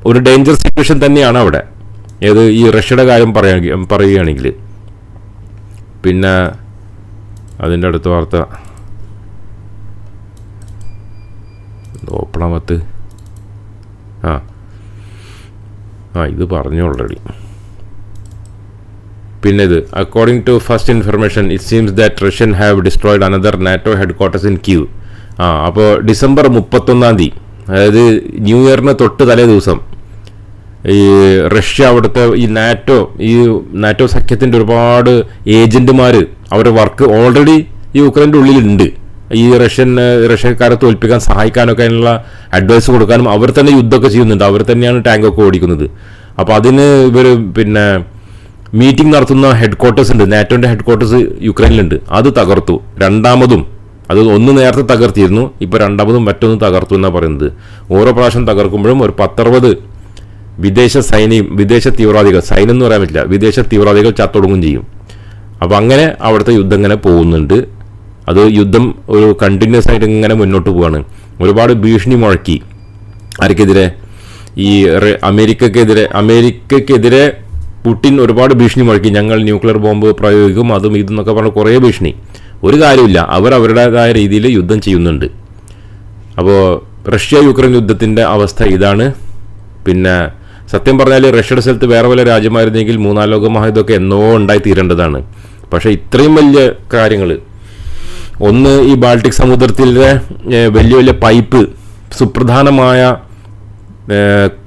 ഒരു ഡേഞ്ചർ സിറ്റുവേഷൻ തന്നെയാണ് അവിടെ. ഏത് ഈ റഷ്യയുടെ കാര്യം പറയുക പറയുകയാണെങ്കിൽ. പിന്നെ അതിന്റെ അടുത്ത വാർത്ത. ഓപ്പണാമത്ത് ആ. ആ ഇത് പറഞ്ഞു ഓൾറെഡി പിന്നെ ഇത് according to first information it seems that Russian have destroyed another NATO head quarters in Kyiv ആ അപ്പോൾ ഡിസംബർ മുപ്പത്തൊന്നാം തീയതി അതായത് ന്യൂ ഇയറിന് തൊട്ട് തലേ ദിവസം ഈ റഷ്യ അവിടുത്തെ ഈ നാറ്റോ ഈ നാറ്റോ സഖ്യത്തിന്റെ ഒരുപാട് ഏജന്റുമാർ അവരുടെ വർക്ക് ഓൾറെഡി ഈ യുക്രൈന്റെ ഉള്ളിലുണ്ട്. ഈ റഷ്യൻ റഷ്യക്കാരെ തോൽപ്പിക്കാൻ സഹായിക്കാനൊക്കെ അതിനുള്ള അഡ്വൈസ് കൊടുക്കാനും അവർ തന്നെ യുദ്ധമൊക്കെ ചെയ്യുന്നുണ്ട്. അവർ തന്നെയാണ് ടാങ്കൊക്കെ ഓടിക്കുന്നത്. അപ്പോൾ അതിന് ഇവർ പിന്നെ മീറ്റിംഗ് നടത്തുന്ന ഹെഡ് ക്വാർട്ടേഴ്സ് ഉണ്ട്. നാറ്റോന്റെ ഹെഡ് ക്വാർട്ടേഴ്സ് യുക്രൈനിലുണ്ട്. അത് തകർത്തു. രണ്ടാമതും അത് ഒന്ന് നേരത്തെ തകർത്തിരുന്നു. ഇപ്പോൾ രണ്ടാമതും മറ്റൊന്ന് തകർത്തു എന്നാണ് പറയുന്നത്. ഓരോ പ്രാവശ്യം തകർക്കുമ്പോഴും ഒരു പത്തറുപത് വിദേശ സൈന്യം വിദേശ തീവ്രവാദികൾ സൈന്യം എന്ന് പറയാൻ പറ്റില്ല വിദേശ തീവ്രവാദികൾ ചത്തൊടുങ്ങും ചെയ്യും. അപ്പോൾ അങ്ങനെ അവിടുത്തെ യുദ്ധം ഇങ്ങനെ പോകുന്നുണ്ട്. അത് യുദ്ധം ഒരു കണ്ടിന്യൂസ് ആയിട്ട് ഇങ്ങനെ മുന്നോട്ട് പോവാണ്. ഒരുപാട് ഭീഷണി മുഴക്കി. ആർക്കെതിരെ? ഈ അമേരിക്കക്കെതിരെ അമേരിക്കക്കെതിരെ പുടിൻ ഒരുപാട് ഭീഷണി മുഴക്കി. ഞങ്ങൾ ന്യൂക്ലിയർ ബോംബ് പ്രയോഗിക്കും അതും ഇതെന്നൊക്കെ പറഞ്ഞ കുറേ ഭീഷണി. ഒരു കാര്യമില്ല അവർ അവരുടേതായ രീതിയിൽ യുദ്ധം ചെയ്യുന്നുണ്ട്. അപ്പോൾ റഷ്യ യുക്രൈൻ യുദ്ധത്തിന്റെ അവസ്ഥ ഇതാണ്. പിന്നെ സത്യം പറഞ്ഞാൽ റഷ്യയുടെ സ്ഥലത്ത് വേറെ വല്ല രാജ്യമായിരുന്നെങ്കിൽ മൂന്നാം ലോക മഹായുദ്ധമൊക്കെ എന്നോ ഉണ്ടായി തീരേണ്ടതാണ് പക്ഷേ ഇത്രയും വലിയ കാര്യങ്ങൾ ഒന്ന് ഈ ബാൾട്ടിക് സമുദ്രത്തിലെ വലിയ വലിയ പൈപ്പ് സുപ്രധാനമായ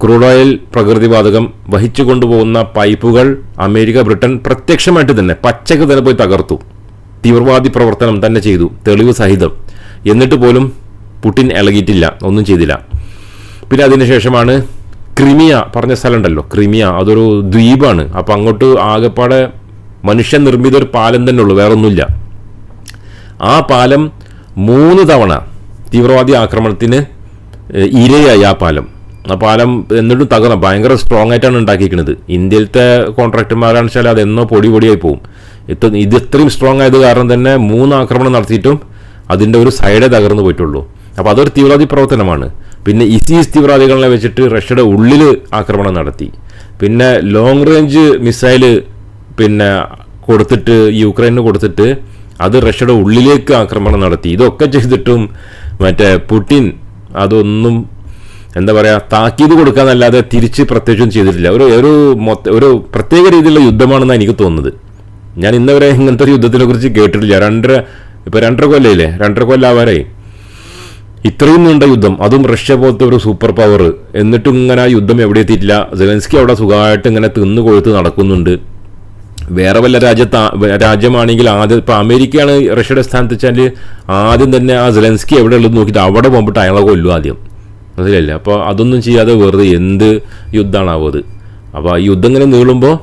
ക്രൂഡ് ഓയിൽ പ്രകൃതിവാതകം വഹിച്ചു കൊണ്ടുപോകുന്ന പൈപ്പുകൾ അമേരിക്ക ബ്രിട്ടൻ പ്രത്യക്ഷമായിട്ട് തന്നെ പച്ചക്ക് തന്നെ പോയി തകർത്തു. തീവ്രവാദി പ്രവർത്തനം തന്നെ ചെയ്തു തെളിവ് സഹിതം. എന്നിട്ട് പോലും പുടിൻ ഇളകിയിട്ടില്ല ഒന്നും ചെയ്തില്ല. പിന്നെ അതിനുശേഷമാണ് ക്രിമിയ പറഞ്ഞ സ്ഥലമുണ്ടല്ലോ ക്രിമിയ അതൊരു ദ്വീപാണ്. അപ്പം അങ്ങോട്ട് ആകെപ്പാടെ മനുഷ്യനിർമ്മിത ഒരു പാലം തന്നെ ഉള്ളൂ വേറൊന്നുമില്ല. ആ പാലം മൂന്ന് തവണ തീവ്രവാദി ആക്രമണത്തിന് ഇരയായി ആ പാലം. ആ പാലം എന്നിട്ടും തകർന്ന. ഭയങ്കര സ്ട്രോങ് ആയിട്ടാണ് ഉണ്ടാക്കിയിരിക്കുന്നത്. ഇന്ത്യയിലത്തെ കോൺട്രാക്ടർമാരാണെന്ന് വെച്ചാൽ അതെന്നോ പൊടി പൊടിയായി പോകും ഇത് ഇത് ഇത്രയും സ്ട്രോങ് ആയത് കാരണം തന്നെ മൂന്ന് ആക്രമണം നടത്തിയിട്ടും അതിന്റെ ഒരു സൈഡേ തകർന്നു പോയിട്ടുള്ളൂ. അപ്പോൾ അതൊരു തീവ്രവാദി പ്രവർത്തനമാണ്. പിന്നെ ഇസീസ് തീവ്രവാദികളെ വെച്ചിട്ട് റഷ്യയുടെ ഉള്ളിൽ ആക്രമണം നടത്തി. പിന്നെ ലോങ് റേഞ്ച് മിസൈൽ പിന്നെ കൊടുത്തിട്ട് യുക്രൈന് കൊടുത്തിട്ട് അത് റഷ്യയുടെ ഉള്ളിലേക്ക് ആക്രമണം നടത്തി. ഇതൊക്കെ ചെയ്തിട്ടും മറ്റേ പുടിൻ അതൊന്നും എന്താ പറയുക താക്കീത് കൊടുക്കാന്നല്ലാതെ തിരിച്ച് പ്രത്യേകിച്ചും ചെയ്തിട്ടില്ല. ഒരു ഒരു മൊത്ത ഒരു പ്രത്യേക രീതിയിലുള്ള യുദ്ധമാണെന്നാണ് എനിക്ക് തോന്നുന്നത്. ഞാൻ ഇന്നവരെ ഇങ്ങനത്തെ ഒരു യുദ്ധത്തിനെ കുറിച്ച് കേട്ടിട്ടില്ല. രണ്ടര ഇപ്പൊ രണ്ടര കൊല്ലയില്ലേ? രണ്ടര കൊല്ലാവാറായി ഇത്രയും നീണ്ട യുദ്ധം അതും റഷ്യ പോലത്തെ ഒരു സൂപ്പർ പവർ എന്നിട്ടും ഇങ്ങനെ യുദ്ധം എവിടെ എത്തിയിട്ടില്ല. സെലൻസ്കി അവിടെ സുഖമായിട്ട് ഇങ്ങനെ തിന്നു കൊഴുത്ത് നടക്കുന്നുണ്ട്. വേറെ വല്ല രാജ്യത്ത് രാജ്യമാണെങ്കിൽ ആദ്യം ഇപ്പം അമേരിക്കയാണ് റഷ്യയുടെ സ്ഥാനത്ത് വെച്ചാൽ ആദ്യം തന്നെ ആ സെലൻസ്കി എവിടെ ഉള്ളത് നോക്കിയിട്ട് അവിടെ പോകുമ്പോൾ അയാളെ കൊല്ലും ആദ്യം. മനസ്സിലല്ലേ അപ്പോൾ അതൊന്നും ചെയ്യാതെ വെറുതെ എന്ത് യുദ്ധമാണാവോ അത്? അപ്പോൾ ഈ യുദ്ധം ഇങ്ങനെ നീളുമ്പോൾ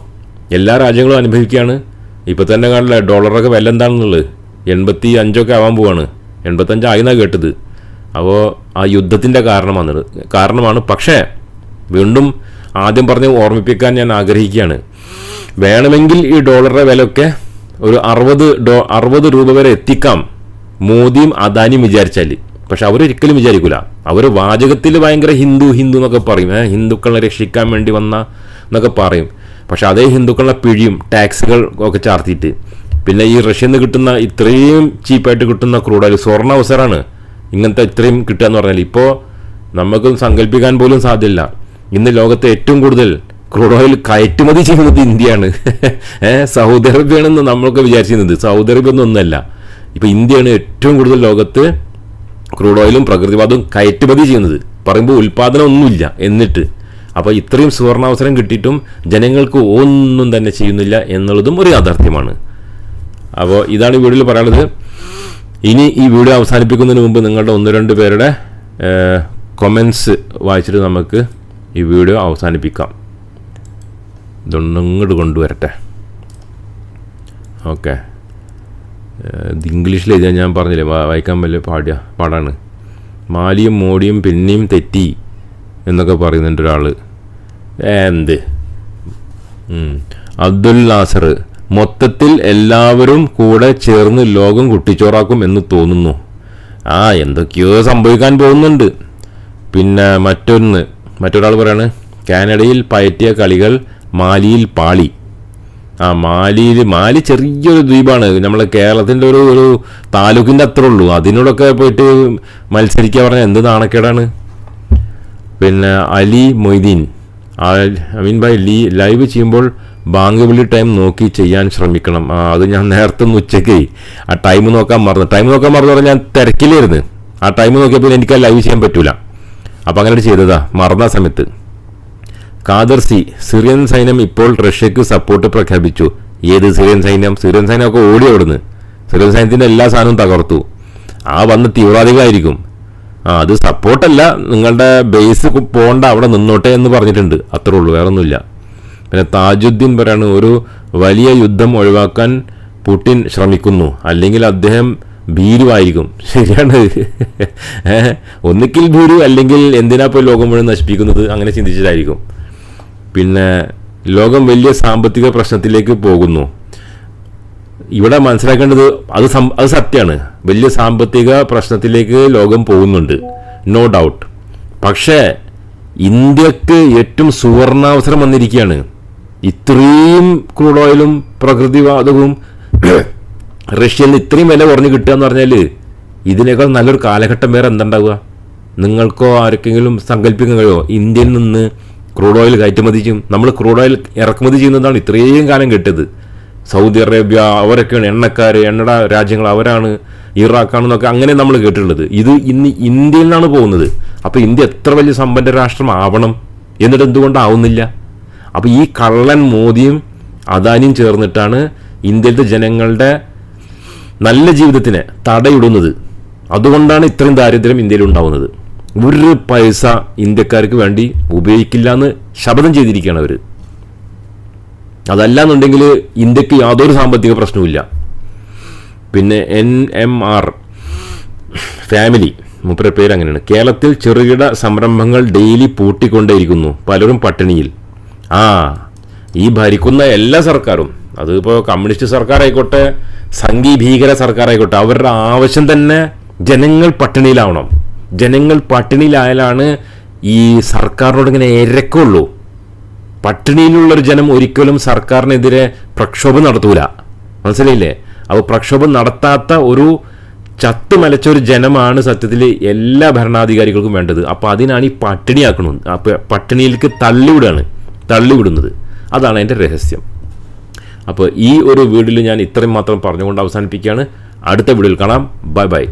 എല്ലാ രാജ്യങ്ങളും അനുഭവിക്കുകയാണ്. ഇപ്പോൾ തന്നെ കാണില്ല ഡോളറൊക്കെ വില എന്താണെന്നുള്ളത്? എൺപത്തി അഞ്ചൊക്കെ ആവാൻ പോവാണ്. എൺപത്തഞ്ചായിന്നാണ് കേട്ടത്. അപ്പോൾ ആ യുദ്ധത്തിന്റെ കാരണമാണ്. കാരണമാണ്. പക്ഷേ വീണ്ടും ആദ്യം പറഞ്ഞ് ഓർമ്മിപ്പിക്കാൻ ഞാൻ ആഗ്രഹിക്കുകയാണ്. വേണമെങ്കിൽ ഈ ഡോളറുടെ വിലയൊക്കെ ഒരു അറുപത് ഡോ അറുപത് രൂപ വരെ എത്തിക്കാം. മോദിയും അദാനിയും വിചാരിച്ചാൽ പക്ഷെ അവരൊരിക്കലും വിചാരിക്കില്ല അവർ വാചകത്തിൽ ഭയങ്കര ഹിന്ദു ഹിന്ദു എന്നൊക്കെ പറയും. ഹിന്ദുക്കളെ രക്ഷിക്കാൻ വേണ്ടി വന്ന എന്നൊക്കെ പറയും. പക്ഷെ അതേ ഹിന്ദുക്കളെ പിഴിയും ടാക്സുകൾ ഒക്കെ ചാർത്തിയിട്ട്. പിന്നെ ഈ റഷ്യയിൽ നിന്ന് കിട്ടുന്ന ഇത്രയും ചീപ്പായിട്ട് കിട്ടുന്ന ക്രൂഡ് ഒരു സ്വർണ അവസരമാണ് ഇങ്ങനത്തെ ഇത്രയും കിട്ടുക എന്ന് പറഞ്ഞാൽ ഇപ്പോൾ നമുക്ക് സങ്കല്പിക്കാൻ പോലും സാധ്യമില്ല ഇന്ന് ലോകത്തെ ഏറ്റവും കൂടുതൽ ക്രൂഡ് ഓയിൽ കയറ്റുമതി ചെയ്യുന്നത് ഇന്ത്യയാണ്. സൗദി അറേബ്യയാണെന്ന് നമ്മളൊക്കെ വിചാരിച്ചിരുന്നത്. സൗദി അറേബ്യ ഒന്നും ഒന്നല്ല. ഇപ്പൊ ഇന്ത്യയാണ് ഏറ്റവും കൂടുതൽ ലോകത്ത് ക്രൂഡ് ഓയിലും പ്രകൃതിവാദവും കയറ്റുമതി ചെയ്യുന്നത്. പറയുമ്പോൾ ഉൽപ്പാദനം ഒന്നുമില്ല എന്നിട്ട്. അപ്പോൾ ഇത്രയും സുവർണാവസരം കിട്ടിയിട്ടും ജനങ്ങൾക്ക് ഒന്നും തന്നെ ചെയ്യുന്നില്ല എന്നുള്ളതും ഒരു യാഥാർത്ഥ്യമാണ്. അപ്പോൾ ഇതാണ് ഈ വീഡിയോയിൽ പറയാനുള്ളത്. ഇനി ഈ വീഡിയോ അവസാനിപ്പിക്കുന്നതിന് മുമ്പ് നിങ്ങളുടെ ഒന്ന് രണ്ട് പേരുടെ കൊമൻസ് വായിച്ചിട്ട് നമുക്ക് ഈ വീഡിയോ അവസാനിപ്പിക്കാം. ഇതൊന്നും ഇങ്ങോട്ട് കൊണ്ടുവരട്ടെ. ഓക്കെ. ഇത് ഇംഗ്ലീഷിൽ എഴുതാൻ ഞാൻ പറഞ്ഞില്ലേ? വായിക്കാൻ വലിയ പാടിയ പാടാണ്. മാലിയും മോടിയും പിന്നെയും തെറ്റി എന്നൊക്കെ പറയുന്നുണ്ട് ഒരാൾ എന്ത്. അബ്ദുൽ നാസർ മൊത്തത്തിൽ എല്ലാവരും കൂടെ ചേർന്ന് ലോകം കുട്ടിച്ചോറാക്കും എന്ന് തോന്നുന്നു. ആ എന്തൊക്കെയോ സംഭവിക്കാൻ പോകുന്നുണ്ട്. പിന്നെ മറ്റൊന്ന് മറ്റൊരാൾ പറയാണ് കാനഡയിൽ പയറ്റിയ കളികൾ മാലിയിൽ പാളി. ആ മാലിയിൽ മാലി ചെറിയൊരു ദ്വീപാണ്. നമ്മളെ കേരളത്തിന്റെ ഒരു ഒരു താലൂക്കിന്റെ അത്ര ഉള്ളൂ. അതിനോടൊക്കെ പോയിട്ട് മത്സരിക്കുക പറഞ്ഞാൽ എന്ത് നാണക്കേടാണ്? പിന്നെ അലി മൊയ്തീൻ. അമീൻ ഭായ് ലീ ലൈവ് ചെയ്യുമ്പോൾ ബാങ്ക് വിളി ടൈം നോക്കി ചെയ്യാൻ ശ്രമിക്കണം. ആ അത് ഞാൻ നേരത്തെ ഒന്ന് ഉച്ചയ്ക്ക് ആ ടൈം നോക്കാൻ മറന്നു. ടൈം നോക്കാൻ മറന്നു പറഞ്ഞാൽ ഞാൻ തിരക്കിലായിരുന്നു. ആ ടൈം നോക്കിയപ്പോൾ എനിക്ക് ആ ലൈവ് ചെയ്യാൻ പറ്റൂല. അപ്പോൾ അങ്ങനെ ചെയ്തതാ. മറന്ന സമയത്ത്. ഖാദർ സി സിറിയൻ സൈന്യം ഇപ്പോൾ റഷ്യക്ക് സപ്പോർട്ട് പ്രഖ്യാപിച്ചു. ഏത് സിറിയൻ സൈന്യം? സിറിയൻ സൈന്യമൊക്കെ ഓടി അവിടുന്ന്. സിറിയൻ സൈന്യത്തിന്റെ എല്ലാ സാധനവും തകർത്തു. ആ വന്ന് തീവ്രവാദികളായിരിക്കും ആ അത് സപ്പോർട്ടല്ല നിങ്ങളുടെ ബേസ് പോണ്ട അവിടെ നിന്നോട്ടെ എന്ന് പറഞ്ഞിട്ടുണ്ട്. അത്രേ ഉള്ളൂ വേറൊന്നുമില്ല. പിന്നെ താജുദ്ദീൻ പറയാണ് ഒരു വലിയ യുദ്ധം ഒഴിവാക്കാൻ പുടിൻ ശ്രമിക്കുന്നു. അല്ലെങ്കിൽ അദ്ദേഹം ഭീരുവായിരിക്കും. ശരിയാണ്. ഒന്നിക്കിൽ ഭീരു അല്ലെങ്കിൽ എന്തിനാ പോയി ലോകം മുഴുവൻ നശിപ്പിക്കുന്നത്? അങ്ങനെ ചിന്തിച്ചിട്ടായിരിക്കും. പിന്നെ ലോകം വലിയ സാമ്പത്തിക പ്രശ്നത്തിലേക്ക് പോകുന്നു. ഇവിടെ മനസ്സിലാക്കേണ്ടത് അത് അത് സത്യമാണ്. വലിയ സാമ്പത്തിക പ്രശ്നത്തിലേക്ക് ലോകം പോകുന്നുണ്ട്. നോ ഡൗട്ട് പക്ഷേ ഇന്ത്യയ്ക്ക് ഏറ്റവും സുവർണാവസരം വന്നിരിക്കുകയാണ്. ഇത്രയും ക്രൂഡ് ഓയിലും പ്രകൃതിവാതകവും റഷ്യയിൽ ഇത്രയും വില കുറഞ്ഞ് കിട്ടുക എന്ന് പറഞ്ഞാൽ ഇതിനേക്കാൾ നല്ലൊരു കാലഘട്ടം വേറെ എന്തുണ്ടാവുക നിങ്ങൾക്കോ ആർക്കെങ്കിലും സങ്കല്പിക്കാൻ കഴിയുമോ? ഇന്ത്യയിൽ നിന്ന് ക്രൂഡ് ഓയിൽ കയറ്റുമതി ചെയ്യും നമ്മൾ ക്രൂഡ് ഓയിൽ ഇറക്കുമതി ചെയ്യുന്നതാണ് ഇത്രയും കാലം കിട്ടിയത്. സൗദി അറേബ്യ അവരൊക്കെയാണ് എണ്ണക്കാർ എണ്ണട രാജ്യങ്ങൾ അവരാണ് ഇറാഖാണെന്നൊക്കെ അങ്ങനെ നമ്മൾ കേട്ടിട്ടുള്ളത്. ഇത് ഇന്ന് ഇന്ത്യയിൽ നിന്നാണ് പോകുന്നത്. അപ്പോൾ ഇന്ത്യ എത്ര വലിയ സമ്പന്ന രാഷ്ട്രമാവണം എന്നിട്ട് എന്തുകൊണ്ടാവുന്നില്ല? അപ്പോൾ ഈ കള്ളൻ മോദിയും അദാനിയും ചേർന്നിട്ടാണ് ഇന്ത്യയിലത്തെ ജനങ്ങളുടെ നല്ല ജീവിതത്തിനെ തടയിടുന്നത്. അതുകൊണ്ടാണ് ഇത്രയും ദാരിദ്ര്യം ഇന്ത്യയിൽ ഉണ്ടാവുന്നത്. ഒരു പൈസ ഇന്ത്യക്കാർക്ക് വേണ്ടി ഉപയോഗിക്കില്ല എന്ന് ശപഥം ചെയ്തിരിക്കുകയാണ് അവർ അതല്ലാന്നുണ്ടെങ്കിൽ ഇന്ത്യയ്ക്ക് യാതൊരു സാമ്പത്തിക പ്രശ്നവുമില്ല. പിന്നെ എൻ എം ആർ ഫാമിലി മുപ്പര പേര് അങ്ങനെയാണ് കേരളത്തിൽ ചെറുകിട സംരംഭങ്ങൾ ഡെയിലി പൂട്ടിക്കൊണ്ടേയിരിക്കുന്നു പലരും പട്ടിണിയിൽ. ആ ഈ ഭരിക്കുന്ന എല്ലാ സർക്കാരും അതിപ്പോൾ കമ്മ്യൂണിസ്റ്റ് സർക്കാർ ആയിക്കോട്ടെ സംഘി ഭീകര സർക്കാർ ആയിക്കോട്ടെ അവരുടെ ആവശ്യം തന്നെ ജനങ്ങൾ പട്ടിണിയിലാവണം. ജനങ്ങൾ പട്ടിണിയിലായാലാണ് ഈ സർക്കാരിനോട് ഇങ്ങനെ ഇരക്കുള്ളൂ പട്ടിണിയിലുള്ളൊരു ജനം ഒരിക്കലും സർക്കാരിനെതിരെ പ്രക്ഷോഭം നടത്തൂല. മനസ്സിലായില്ലേ? അപ്പോൾ പ്രക്ഷോഭം നടത്താത്ത ഒരു ചത്ത് മലച്ച ഒരു ജനമാണ് സത്യത്തിൽ എല്ലാ ഭരണാധികാരികൾക്കും വേണ്ടത്. അപ്പോൾ അതിനാണ് ഈ പട്ടിണിയാക്കണത്. അപ്പോൾ പട്ടിണിയിലേക്ക് തള്ളിവിടുകയാണ് തള്ളിവിടുന്നത്. അതാണ് എന്റെ രഹസ്യം. അപ്പോൾ ഈ ഒരു വീഡിയോയിൽ ഞാൻ ഇത്രയും മാത്രം പറഞ്ഞുകൊണ്ട് അവസാനിപ്പിക്കുകയാണ്. അടുത്ത വീഡിയോയിൽ കാണാം. Bye bye.